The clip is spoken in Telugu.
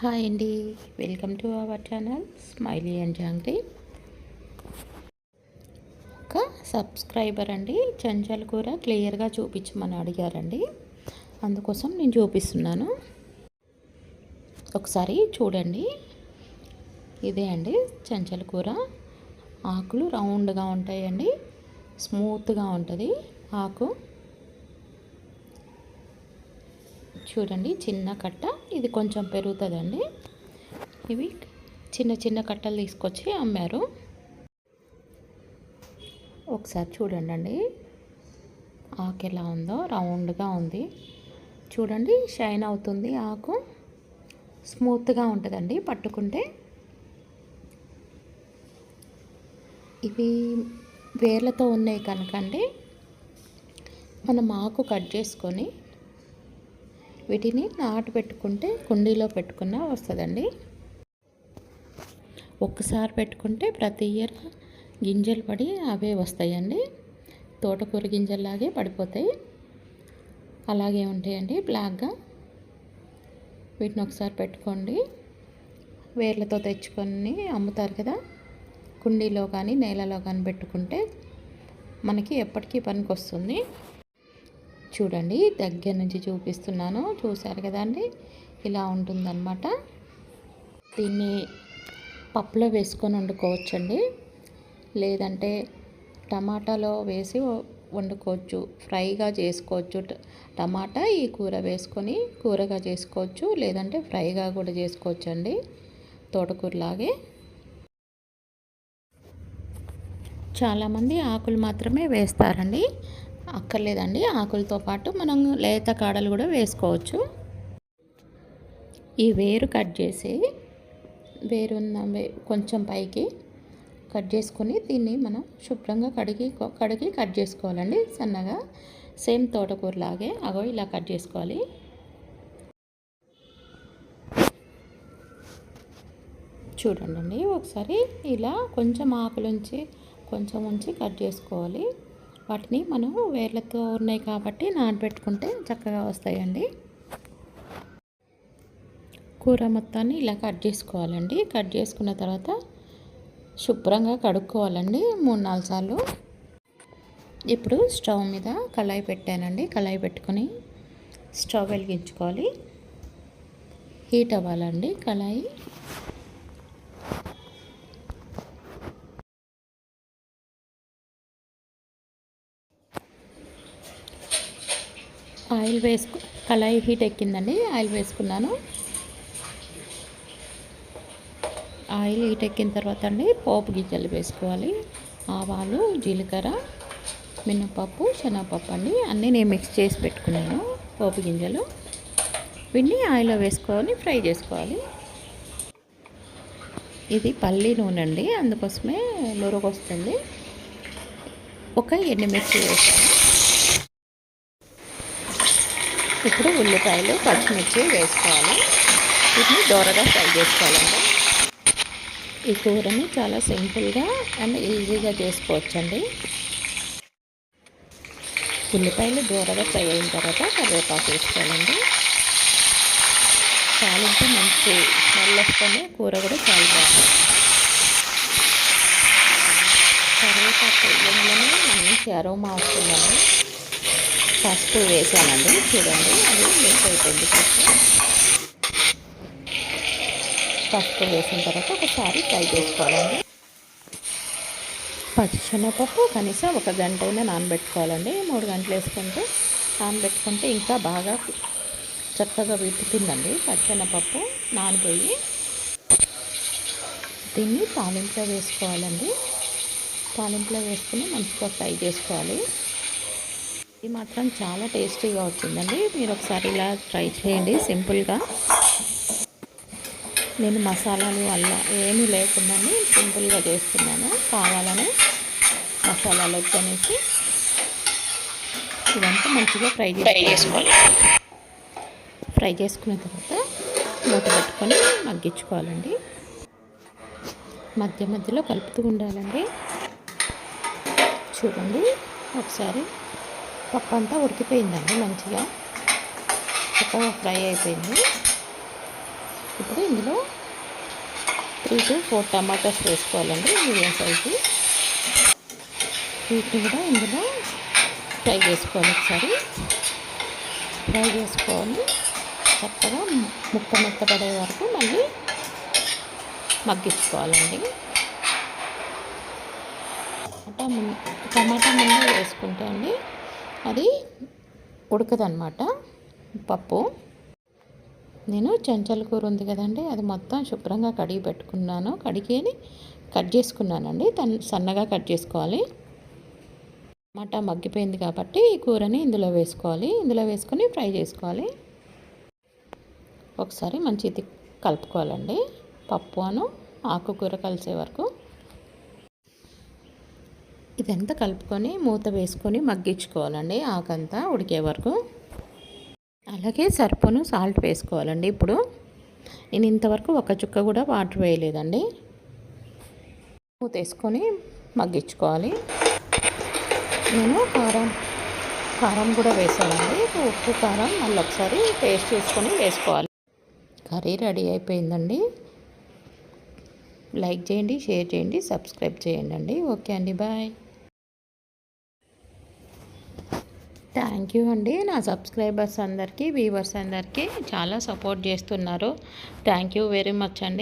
హాయ్ అండి. Welcome to our channel smiley and jangri. ఒక సబ్స్క్రైబర్ అండి చంచల్ కూర క్లియర్గా చూపించమని అడిగారండి. అందుకోసం నేను చూపిస్తున్నాను. ఒకసారి చూడండి. ఇదే అండి చెంచల్ కూర. ఆకులు రౌండ్గా ఉంటాయండి స్మూత్గా ఉంటుంది. ఆకు చూడండి చిన్న కట్ట. ఇది కొంచెం పెరుగుతుందండి. ఇవి చిన్న చిన్న కట్టలు తీసుకొచ్చి అమ్మారు. ఒకసారి చూడండి అండి ఆకు ఎలా ఉందో రౌండ్గా ఉంది. చూడండి షైన్ అవుతుంది ఆకు. స్మూత్గా ఉంటుందండి పట్టుకుంటే. ఇవి వేర్లతో ఉన్నాయి కనుకండి మనం ఆకు కట్ చేసుకొని వీటిని నాటు పెట్టుకుంటే కుండీలో పెట్టుకున్న వస్తుందండి. ఒక్కసారి పెట్టుకుంటే ప్రతి ఇయర్ గింజలు పడి అవే వస్తాయండి. తోటకూర గింజల్లాగే పడిపోతాయి. అలాగే ఉంటాయండి బ్లాక్గా. వీటిని ఒకసారి పెట్టుకోండి. వేర్లతో తెచ్చుకొని అమ్ముతారు కదా. కుండీలో కానీ నేలలో కానీ పెట్టుకుంటే మనకి ఎప్పటికీ పనికి వస్తుంది చూడండి దగ్గర నుంచి చూపిస్తున్నాను. చూసారు కదండి? ఇలా ఉంటుందన్నమాట. దీన్ని పప్పులో వేసుకొని వండుకోవచ్చండి. లేదంటే టమాటాలో వేసి వండుకోవచ్చు. ఫ్రైగా చేసుకోవచ్చు. టమాటా ఈ కూర వేసుకొని కూరగా చేసుకోవచ్చు. లేదంటే ఫ్రైగా కూడా చేసుకోవచ్చు అండి తోటకూరలాగే. చాలామంది ఆకులు మాత్రమే వేస్తారండి. అక్కర్లేదండి. ఆకులతో పాటు మనం లేత కాడలు కూడా వేసుకోవచ్చు. ఈ వేరు కట్ చేసి వేరు ఉన్న కొంచెం పైకి కట్ చేసుకొని దీన్ని మనం శుభ్రంగా కడిగి కడిగి కట్ చేసుకోవాలండి. సన్నగా సేమ్ తోటకూరలాగే అగో ఇలా కట్ చేసుకోవాలి. చూడండి ఒకసారి ఇలా కొంచెం ఆకులుంచి కొంచెం ఉంచి కట్ చేసుకోవాలి. వాటిని మనం వేర్లతో ఉన్నాయి కాబట్టి నానబెట్టుకుంటే చక్కగా వస్తాయండి. కూర మొత్తాన్ని ఇలా కట్ చేసుకోవాలండి. కట్ చేసుకున్న తర్వాత శుభ్రంగా కడుక్కోవాలండి మూడు నాలుగు సార్లు. ఇప్పుడు స్టవ్ మీద కళాయి పెట్టానండి. కళాయి పెట్టుకొని స్టవ్ వెలిగించుకోవాలి. హీట్ అవ్వాలండి కళాయి. ఆయిల్ వేసుకు కళాయి హీట్ ఎక్కిందండి ఆయిల్ వేసుకున్నాను. ఆయిల్ హీట్ ఎక్కిన తర్వాత అండి పోపు గింజలు వేసుకోవాలి. ఆవాలు జీలకర్ర మినపప్పు శనగపప్పు అండి అన్నీ నేను మిక్స్ చేసి పెట్టుకున్నాను పోపు గింజలు. వీటిని ఆయిల్లో వేసుకొని ఫ్రై చేసుకోవాలి. ఇది పల్లి నూనె అండి అందుకోసమే నురగొస్తుంది. ఒక ఎండుమిర్చి వేసాను. ఇప్పుడు ఉల్లిపాయలు పచ్చిమిర్చి వేసుకోవాలి. వీటిని దూరగా ఫ్రై చేసుకోవాలండి. ఈ కూరని చాలా సింపుల్గా అండ్ ఈజీగా చేసుకోవచ్చండి. ఉల్లిపాయలు దూరగా ఫ్రై అయిన తర్వాత కరివేపాకు వేసుకోవాలండి. చాలా మంచి స్మెల్ వస్తేనే కూర కూడా చాలా బాగుంటుంది. కరివేపాకు వేయడంలోనే మంచి అరోమా వస్తుందండి. పసుపు వేసానండి. చూడండి అది మిక్స్ అయిపోయింది పసుపు. వేసిన తర్వాత ఒకసారి ఫ్రై చేసుకోవాలండి. పచ్చిశనగపప్పు కనీసం ఒక గంట అయినా నానబెట్టుకోవాలండి. మూడు గంటలు వేసుకుంటే నానబెట్టుకుంటే ఇంకా బాగా చక్కగా విప్పుతుందండి పచ్చెనపప్పు నానిపోయి. దీన్ని తాలింపులో వేసుకోవాలండి. తాలింపులో వేసుకుని మంచిగా ఫ్రై చేసుకోవాలి. ఇది మాత్రం చాలా టేస్టీగా వచ్చిందండి. మీరు ఒకసారి ఇలా ట్రై చేయండి సింపుల్గా. నేను మసాలాలు వల్ల ఏమీ లేకుండా సింపుల్గా చేస్తున్నాను. కావాలని మసాలాలు వచ్చనేసి ఇదంతా మంచిగా ఫ్రై ఫ్రై చేసుకోవాలి. ఫ్రై చేసుకున్న తర్వాత మూత పెట్టుకొని మగ్గించుకోవాలండి. మధ్య మధ్యలో కలుపుతూ ఉండాలండి. చూడండి ఒకసారి పప్పు అంతా ఉడికిపోయిందండి మంచిగా. చక్కగా ఫ్రై అయిపోయింది. ఇప్పుడు ఇందులో త్రీ టు ఫోర్ టమాటాస్ వేసుకోవాలండి మీడియం సైజు. వీటిని కూడా ఇందులో ఫ్రై చేసుకోవాలి ఒకసారి. ఫ్రై చేసుకోవాలి. చక్కగా ముక్క ముక్క పడే వరకు మళ్ళీ మగ్గించుకోవాలండి. టమాటా ముందు టమాటా ముందు వేసుకుంటే అండి అది ఉడకదనమాట పప్పు. నేను చెంచల కూర ఉంది కదండి అది మొత్తం శుభ్రంగా కడిగి పెట్టుకున్నాను. కడిగి కట్ చేసుకున్నానండి తన్ సన్నగా కట్ చేసుకోవాలి. టమాటా మగ్గిపోయింది కాబట్టి ఈ కూరని ఇందులో వేసుకోవాలి. ఇందులో వేసుకొని ఫ్రై చేసుకోవాలి. ఒకసారి మంచి కలుపుకోవాలండి. పప్పు అను ఆకుకూర కలిసే వరకు. ఇదంతా కలుపుకొని మూత వేసుకొని మగ్గించుకోవాలండి. ఆకంతా ఉడికే వరకు. అలాగే సర్పును సాల్ట్ వేసుకోవాలండి ఇప్పుడు. నేను ఇంతవరకు ఒక చుక్క కూడా వాటర్ వేయలేదండి. మూత వేసుకొని మగ్గించుకోవాలి. నేను కారం కారం కూడా వేసానండి. ఉప్పు కారం మళ్ళీ ఒకసారి టేస్ట్ చేసుకొని వేసుకోవాలి. కర్రీ రెడీ అయిపోయిందండి. లైక్ చేయండి షేర్ చేయండి సబ్స్క్రైబ్ చేయండి. ఓకే అండి బాయ్. థ్యాంక్ యూ అండి. నా సబ్స్క్రైబర్స్ అందరికీ వ్యూవర్స్ అందరికీ చాలా సపోర్ట్ చేస్తున్నారు. థ్యాంక్ యూ వెరీ మచ్ అండి.